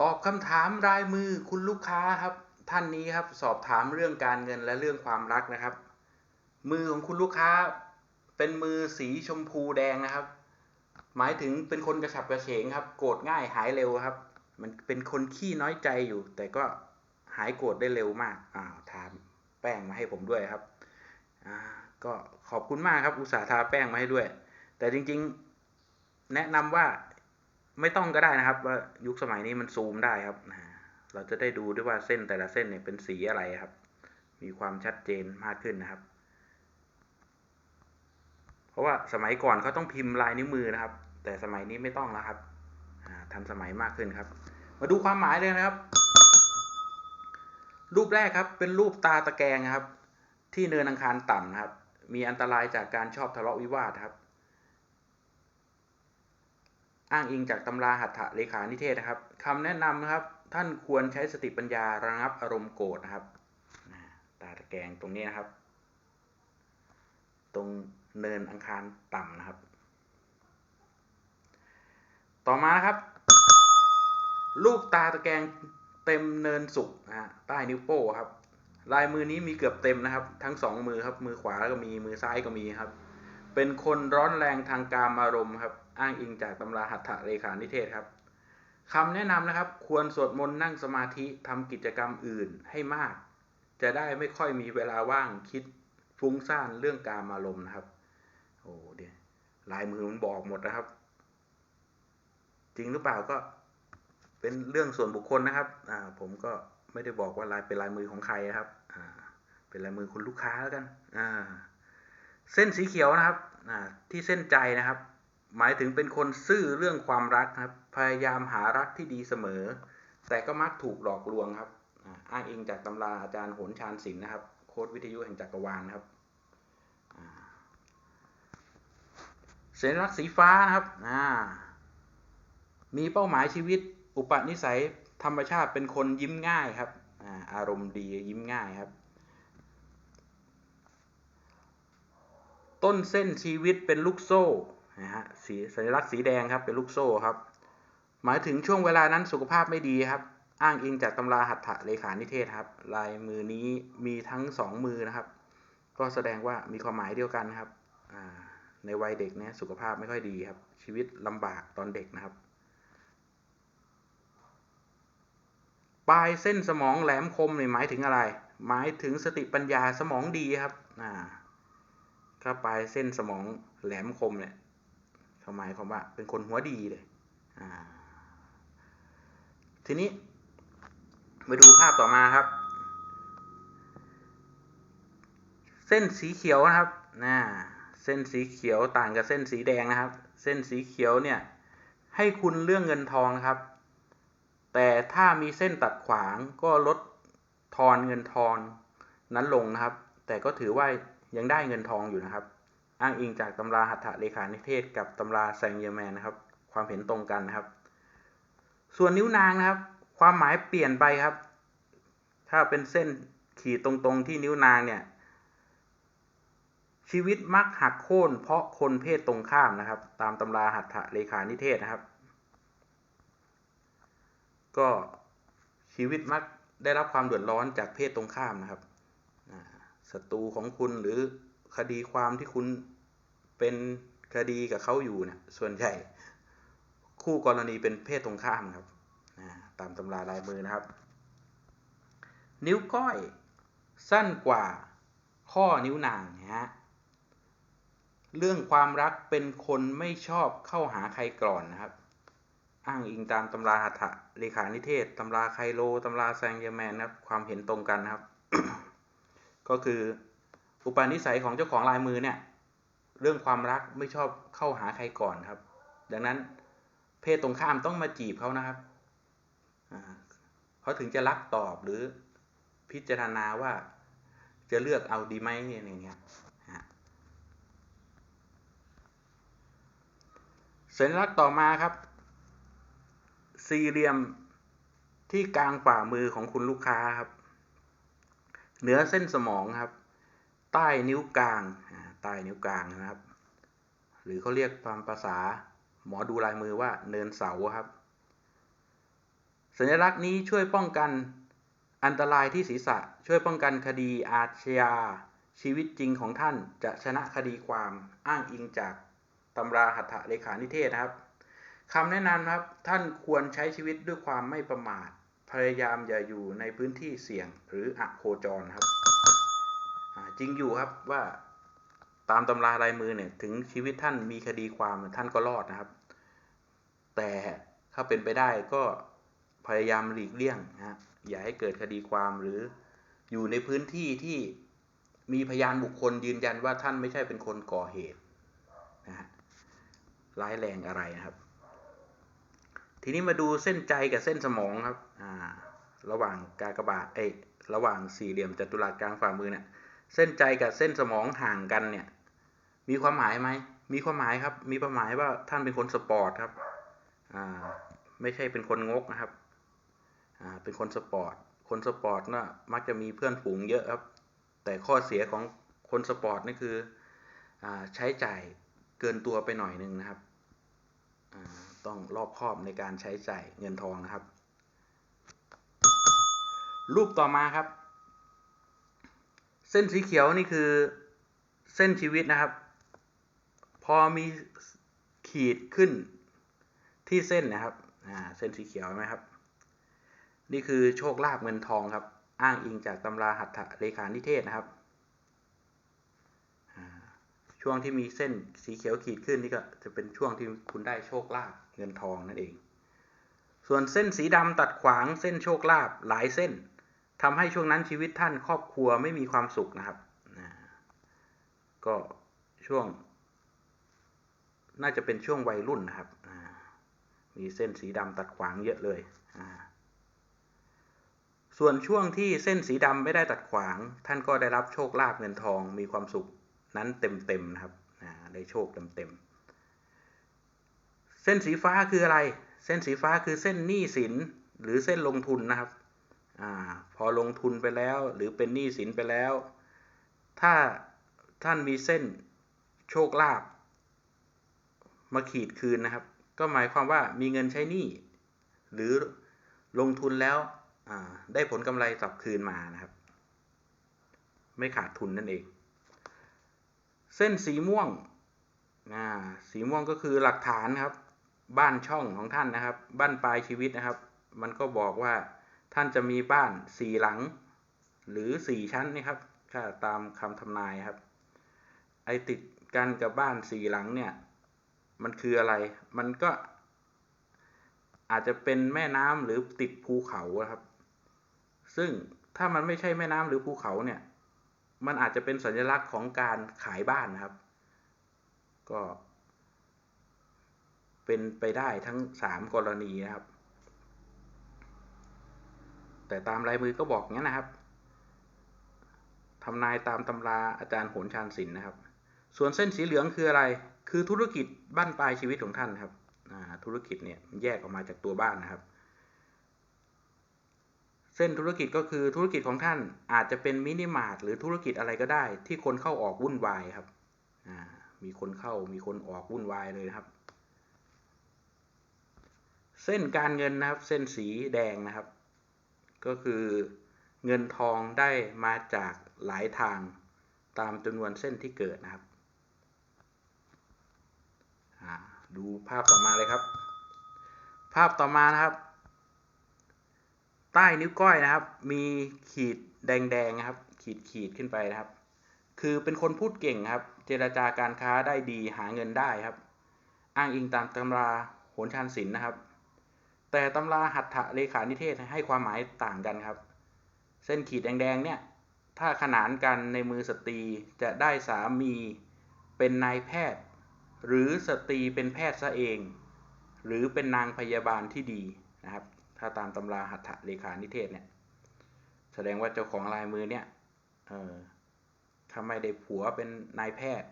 ตอบคำถามรายมือคุณลูกค้าครับ ท่านนี้ครับ สอบถามเรื่องการเงินและเรื่องความรักนะครับ มือของคุณลูกค้า เป็นมือสีชมพูแดงนะครับ หมายถึงเป็นคนกระฉับกระเฉงครับ โกรธง่ายหายเร็วครับ มันเป็นคนขี้น้อยใจอยู่ แต่ก็หายโกรธได้เร็วมากอ้าวทาแป้งมาให้ผมด้วยครับอ่าก็ขอบคุณมากครับ อุตส่าห์ทาแป้งมาให้ด้วย แต่จริงๆ แนะนำว่า ไม่ต้องก็ได้นะครับ ว่ายุคสมัยนี้มันซูมได้ครับนะเราจะได้ดูด้วยว่าเส้นแต่ละเส้นเนี่ยเป็นสีอะไรครับ มีความชัดเจนมากขึ้นนะครับ เพราะว่าสมัยก่อนเขาต้องพิมพ์ลายนิ้วมือนะครับ แต่สมัยนี้ไม่ต้องแล้วครับทันสมัยมากขึ้นครับ มาดูความหมายเลยนะครับ รูปแรกครับเป็นรูปตาตะแกรงครับ ที่เนินอังคารต่ำนะครับ มีอันตรายจากการชอบทะเลาะวิวาทครับ อ้างอิงจากตำราหัตถเลขานิเทศนะครับคำแนะนำนะครับ ท่านควรใช้สติปัญญาระงับอารมณ์โกรธนะครับตาตะแกรงตรงนี้นะครับ ตรงเนินอังคารต่ำนะครับ ต่อมานะครับ ลูกตาตะแกรงเต็มเนินสุกนะฮะใต้นิ้วโป้ครับ ลายมือนี้มีเกือบเต็มนะครับ ทั้งสองมือครับ มือขวาก็มีมือซ้ายก็มีครับ เป็นคนร้อนแรงทางการอารมณ์ครับ อ้างอิงจากตำราหัตถเลขานิเทศครับคำแนะนำนะครับ ควรสวดมนต์นั่งสมาธิทำกิจกรรมอื่นให้มาก จะได้ไม่ค่อยมีเวลาว่างคิดฟุ้งซ่านเรื่องการอารมณ์นะครับ โอ้เดี๋ยวลายมือมันบอกหมดนะครับ จริงหรือเปล่าก็เป็นเรื่องส่วนบุคคลนะครับ อ่า ผมก็ไม่ได้บอกว่าลายเป็นลายมือของใครนะครับ อ่า เป็นลายมือคุณลูกค้าแล้วกัน อ่า เส้นสีเขียวนะครับ อ่า ที่เส้นใจนะครับ หมายถึงเป็นคนซื่อเรื่องความรักครับ พยายามหารักที่ดีเสมอ แต่ก็มักถูกหลอกลวงครับ อ้างอิงจากตำราอาจารย์โหนชานศิลป์นะครับ โค้ดวิทยุแห่งจักรวาลนะครับอ่าสัญลักษณ์สีฟ้านะครับ มีเป้าหมายชีวิต อุปนิสัยธรรมชาติเป็นคนยิ้มง่ายครับออารมณ์ดียิ้มง่ายครับ ต้นเส้นชีวิตเป็นลูกโซ่ นะฮะสีสัญลักษณ์สีแดงครับเป็นลูกโซ่ครับ หมายถึงช่วงเวลานั้นสุขภาพไม่ดีครับ อ้างอิงจากตำราหัตถเลขานิเทศครับ ลายมือนี้มีทั้งสองมือนะครับ ก็แสดงว่ามีความหมายเดียวกันครับในวัยเด็กเนี่ยสุขภาพไม่ค่อยดีครับ ชีวิตลำบากตอนเด็กนะครับ ปลายเส้นสมองแหลมคมเนี่ยหมายถึงอะไร หมายถึงสติปัญญาสมองดีครับอ่าถ้าปลายเส้นสมองแหลมคมเนี่ยาหมายความว่าเป็นคนหัวดีเลยอ่าทีนี้มาดูภาพต่อมาครับ เส้นสีเขียวนะครับนะเส้นสีเขียวต่างกับเส้นสีแดงนะครับ เส้นสีเขียวเนี่ยให้คุณเรื่องเงินทองครับ แต่ถ้ามีเส้นตัดขวางก็ลดทอนเงินทอนนั้นลงนะครับ แต่ก็ถือว่ายังได้เงินทองอยู่นะครับ อ้างอิงจากตำราหัตถเลขานิเทศ กับตำราแซงเยอร์แมนนะครับ ความเห็นตรงกันนะครับ ส่วนนิ้วนางนะครับ ความหมายเปลี่ยนไปครับ ถ้าเป็นเส้นขีดตรงๆที่นิ้วนางเนี่ย ชีวิตมักหักโค่นเพราะคนเพศตรงข้ามนะครับ ตามตำราหัตถเลขานิเทศนะครับ ก็ชีวิตมักได้รับความเดือดร้อนจากเพศตรงข้ามนะครับศัตรูของคุณหรือ คดีความที่คุณเป็นคดีกับเขาอยู่เนี่ยส่วนใหญ่คู่กรณีเป็นเพศตรงข้ามครับตามตำราลายมือนะครับ นิ้วก้อยสั้นกว่าข้อนิ้วนางนะฮะเรื่องความรักเป็นคนไม่ชอบเข้าหาใครก่อนนะครับ อ้างอิงตามตำราหัตถเลขานิเทศตำราไคโลตำราแซงเยแมนนะครับ ความเห็นตรงกันนะครับ ก็คือ อุปนิสัยของเจ้าของลายมือเนี่ย เรื่องความรักไม่ชอบเข้าหาใครก่อนครับ ดังนั้นเพศตรงข้ามต้องมาจีบเขานะครับเขาถึงจะรักตอบหรือพิจารณาว่าจะเลือกเอาดีไหมอะไรเงี้ยสัญลักษณ์ต่อมาครับ สี่เหลี่ยมที่กลางฝ่ามือของคุณลูกค้าครับ เหนือเส้นสมองครับ ใต้นิ้วกลางใต้นิ้วกลางนะครับ หรือเขาเรียกตามภาษาหมอดูลายมือว่าเนินเสาครับ สัญลักษณ์นี้ช่วยป้องกันอันตรายที่ศีรษะช่วยป้องกันคดีอาชญาชีวิตจริงของท่านจะชนะคดีความอ้างอิงจากตำราหัตถเลขานิเทศนะครับคำแนะนำนะครับท่านควรใช้ชีวิตด้วยความไม่ประมาท พยายามอย่าอยู่ในพื้นที่เสี่ยงหรืออโคจรครับ จริงอยู่ครับว่าตามตำราลายมือเนี่ยถึงชีวิตท่านมีคดีความท่านก็รอดนะครับ แต่ถ้าเป็นไปได้ก็พยายามหลีกเลี่ยงนะฮะอย่าให้เกิดคดีความหรืออยู่ในพื้นที่ที่มีพยานบุคคลยืนยันว่าท่านไม่ใช่เป็นคนก่อเหตุนะฮะร้ายแรงอะไรนะครับ ทีนี้มาดูเส้นใจกับเส้นสมองครับอ่าระหว่างกากบาทเอ้ระหว่างสี่เหลี่ยมจัตุรัสกลางฝ่ามือเนี่ย เส้นใจกับเส้นสมองห่างกันเนี่ย มีความหมายไหม มีความหมายครับ มีความหมายว่าท่านเป็นคนสปอร์ตครับ อ่า ไม่ใช่เป็นคนงกนะครับ อ่า เป็นคนสปอร์ต คนสปอร์ตน่ะมักจะมีเพื่อนฝูงเยอะครับ แต่ข้อเสียของคนสปอร์ตนี่คือ อ่า ใช้จ่ายเกินตัวไปหน่อยหนึ่งนะครับ อ่า ต้องรอบคอบในการใช้จ่ายเงินทองนะครับ รูปต่อมาครับ เส้นสีเขียวนี่คือเส้นชีวิตนะครับ พอมีขีดขึ้นที่เส้นนะครับอ่าเส้นสีเขียวไหมครับ นี่คือโชคลาภเงินทองครับ อ้างอิงจากตำราหัตถเลขานิเทศนะครับช่วงที่มีเส้นสีเขียวขีดขึ้นนี่ก็จะเป็นช่วงที่คุณได้โชคลาภเงินทองนั่นเอง ส่วนเส้นสีดำตัดขวางเส้นโชคลาภหลายเส้น ทำให้ช่วงนั้นชีวิตท่านครอบครัวไม่มีความสุขนะครับก็ช่วง น่าจะเป็นช่วงวัยรุ่นนะครับมีเส้นสีดำตัดขวางเยอะเลยส่วนช่วงที่เส้นสีดำไม่ได้ตัดขวาง ท่านก็ได้รับโชคลาภเงินทองมีความสุขนั้นเต็มๆนะครับได้โชคเต็มๆเส้นสีฟ้าคืออะไร เส้นสีฟ้าคือเส้นหนี้สินหรือเส้นลงทุนนะครับ อพอลงทุนไปแล้วหรือเป็นหนี้สินไปแล้ว ถ้าท่านมีเส้นโชคลาภมาขีดคืนนะครับ ก็หมายความว่ามีเงินใช้หนี้หรือลงทุนแล้วได้ผลกำไรกลับคืนมานะครับ ไม่ขาดทุนนั่นเอง เส้นสีม่วงสีม่วงก็คือหลักฐานครับ บ้านช่องของท่านนะครับ บ้านปลายชีวิตนะครับ มันก็บอกว่า ท่านจะมีบ้านสี่หลัง หรือสี่ชั้นนี่ครับถ้าตามคำทำนายครับ ไอติดกันกับบ้านสี่หลังเนี่ยมันคืออะไร มันก็อาจจะเป็นแม่น้ำหรือติดภูเขาครับ ซึ่งถ้ามันไม่ใช่แม่น้ำหรือภูเขาเนี่ย มันอาจจะเป็นสัญลักษณ์ของการขายบ้านนะครับ ก็ เป็นไปได้ทั้งสามกรณีนะครับ แต่ตามลายมือก็บอกงั้นนะครับทำนายตามตำราอาจารย์โหนชานศิลป์นะครับ ส่วนเส้นสีเหลืองคืออะไร คือธุรกิจบ้านปลายชีวิตของท่านครับธุรกิจเนี่ยแยกออกมาจากตัวบ้านนะครับ เส้นธุรกิจก็คือธุรกิจของท่านอาจจะเป็นมินิมาร์ทหรือธุรกิจอะไรก็ได้ ที่คนเข้าออกวุ่นวายครับมีคนเข้ามีคนออกวุ่นวายเลยนะครับ เส้นการเงินนะครับ เส้นสีแดงนะครับ ก็คือเงินทองได้มาจากหลายทางตามจำนวนเส้นที่เกิดนะครับ ดูภาพต่อมาเลยครับ ภาพต่อมานะครับ ใต้นิ้วก้อยนะครับ มีขีดแดงๆนะครับ ขีดขีดขึ้นไปนะครับ คือเป็นคนพูดเก่งครับ เจราจาการค้าได้ดีหาเงินได้ครับ อ้างอิงตามตำราโหนชานศิลป์นะครับ แต่ตำราหัตถเลขานิเทศให้ความหมายต่างกันครับ เส้นขีดแดงๆเนี่ย ถ้าขนานกันในมือสตรีจะได้สามีเป็นนายแพทย์ หรือสตรีเป็นแพทย์ซะเอง หรือเป็นนางพยาบาลที่ดีนะครับ ถ้าตามตำราหัตถเลขานิเทศเนี่ย แสดงว่าเจ้าของลายมือเนี่ยเออถ้าไม่ได้ผัวเป็นนายแพทย์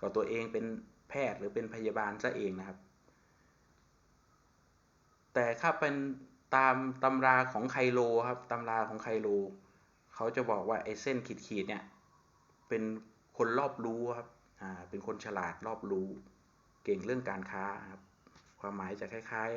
ก็ตัวเองเป็นแพทย์หรือเป็นพยาบาลซะเองนะครับ แต่ถ้าเป็นตามตำราของไคโลครับตำราของไคโลเขาจะบอกว่าไอ้เส้นขีดๆเนี่ยเป็นคนรอบรู้ครับอ่าเป็นคนฉลาดรอบรู้ เก่งเรื่องการค้าครับความหมายจะคล้าย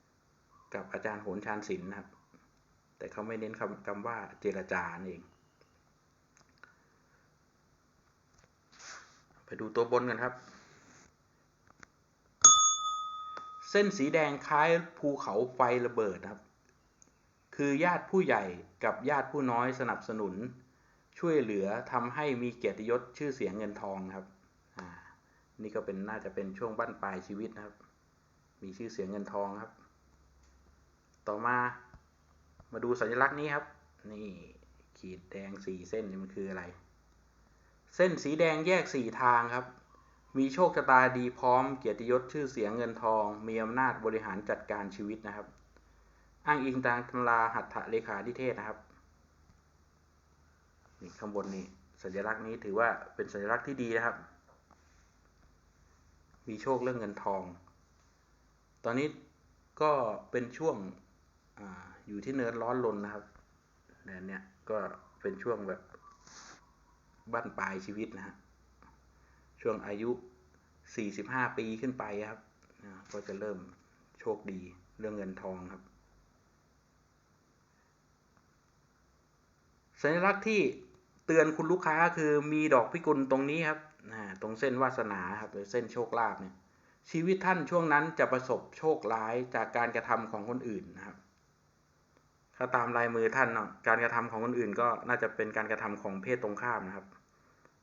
ๆ กับอาจารย์โหนชานศิลป์นะครับ แต่เขาไม่เน้นคำคำว่าเจรจาเอง ไปดูตัวบนกันครับ เส้นสีแดงคล้ายภูเขาไฟระเบิดครับ คือญาติผู้ใหญ่กับญาติผู้น้อยสนับสนุน ช่วยเหลือทำให้มีเกียรติยศชื่อเสียงเงินทองครับอ่านี่ก็เป็นน่าจะเป็นช่วงบั้นปลายชีวิตนะครับ มีชื่อเสียงเงินทองครับ ต่อมามาดูสัญลักษณ์นี้ครับ นี่ขีดแดงสี่เส้นนี่มันคืออะไร เส้นสีแดงแยกสี่ทางครับ มีโชคชะตาดีพร้อมเกียรติยศชื่อเสียงเงินทอง มีอำนาจบริหารจัดการชีวิตนะครับ อ้างอิงตามตำราหัตถเลขาธิเทศนะครับนี่ข้างบนนี่สัญลักษณ์นี้ถือว่าเป็นสัญลักษณ์ที่ดีนะครับ มีโชคเรื่องเงินทอง ตอนนี้ก็เป็นช่วงออยู่ที่เนินร้อนลนนะครับเนี่เนี่ยก็เป็นช่วงแบบบั้นปลายชีวิตนะฮะ ช่วงอายุ 45 ปีขึ้นไปครับก็จะเริ่มโชคดีเรื่องเงินทองครับ สัญลักษณ์ที่เตือนคุณลูกค้าคือมีดอกพิกุลตรงนี้ครับตรงเส้นวาสนาครับหรือเส้นโชคลาภเนี่ยชีวิตท่านช่วงนั้นจะประสบโชคร้ายจากการกระทำของคนอื่นนะครับ ถ้าตามลายมือท่านเนาะการกระทำของคนอื่นก็น่าจะเป็นการกระทำของเพศตรงข้ามนะครับ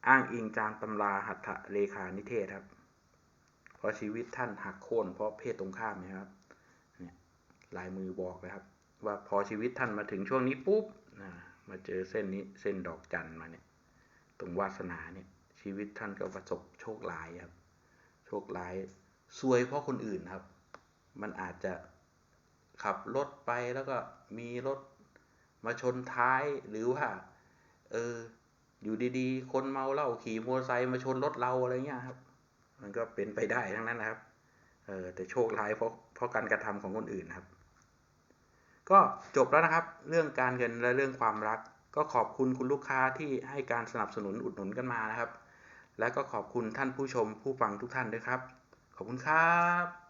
อ้างอิงจางตำราหัตถเลขานิเทศครับ เพราะชีวิตท่านหักโค่นเพราะเพศตรงข้ามนะครับเนี่ยลายมือบอกเลยครับ ว่าพอชีวิตท่านมาถึงช่วงนี้ปุ๊บมาเจอเส้นนี้เส้นดอกจันมาเนี่ย ตรงวาสนาเนี่ย ชีวิตท่านก็ประสบโชคร้ายครับ โชคร้ายซวยเพราะคนอื่นครับ มันอาจจะขับรถไปแล้วก็มีรถมาชนท้ายหรือว่า เออ อยู่ดีๆ คนเมาเหล้าขี่มอเตอร์ไซค์มาชนรถเราอะไรเงี้ยครับ มันก็เป็นไปได้ทั้งนั้นนะครับ เออแต่โชคร้ายเพราะเพราะการกระทำของคนอื่นครับ ก็จบแล้วนะครับ เรื่องการเงินและเรื่องความรัก ก็ขอบคุณคุณลูกค้าที่ให้การสนับสนุนอุดหนุนกันมานะครับ และก็ขอบคุณท่านผู้ชมผู้ฟังทุกท่านด้วยครับ ขอบคุณครับ